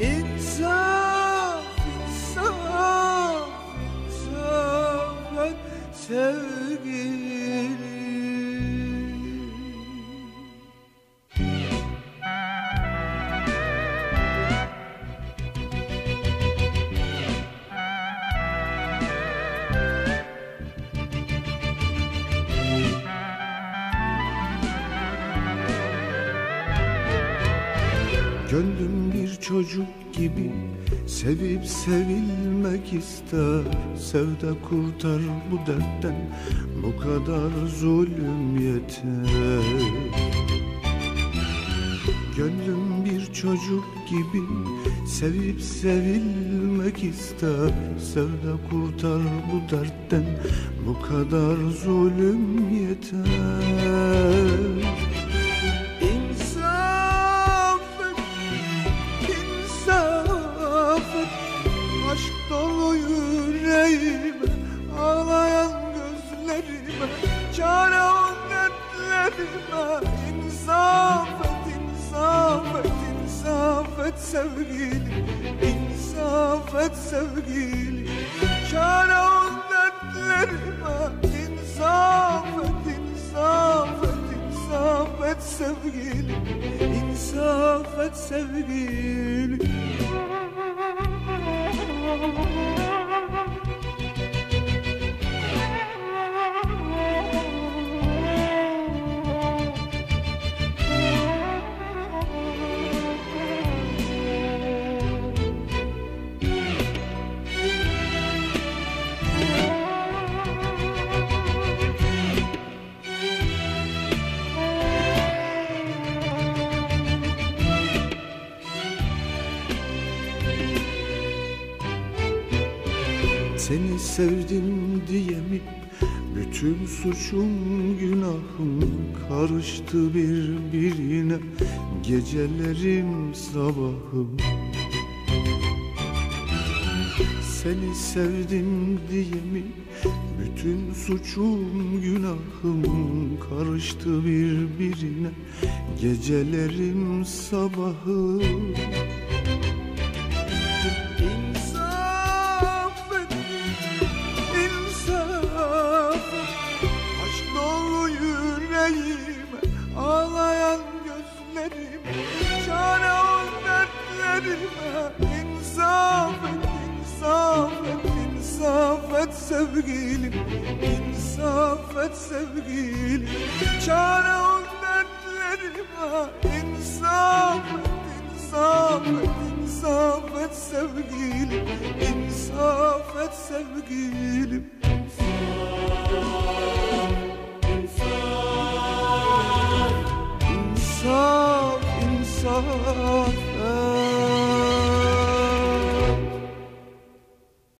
İnsaf, insaf, insaf, sevdim Gönlüm bir çocuk gibi Sevip sevilmek ister. Sevde kurtar bu dertten Bu kadar zulüm yeter. Gönlüm bir çocuk gibi Sevip sevilmek ister. Sevde kurtar bu dertten Bu kadar zulüm yeter Çare ol dertlerime İnsaf et, insaf et, insaf et sevgilim İnsaf et sevgilim Çare ol dertlerime İnsaf et, insaf et, insaf et sevgilim İnsaf et sevgilim Seni sevdim diye mi? Bütün suçum günahım karıştı birbirine. Gecelerim sabahım. Seni sevdim diye mi? Bütün suçum günahım karıştı birbirine. Gecelerim sabahım sevgilim İnsaf et sevgilim. Çare ol dertlerime İnsaf et, insaf et, insaf et sevgilim. İnsaf et sevgilim. İnsaf, insaf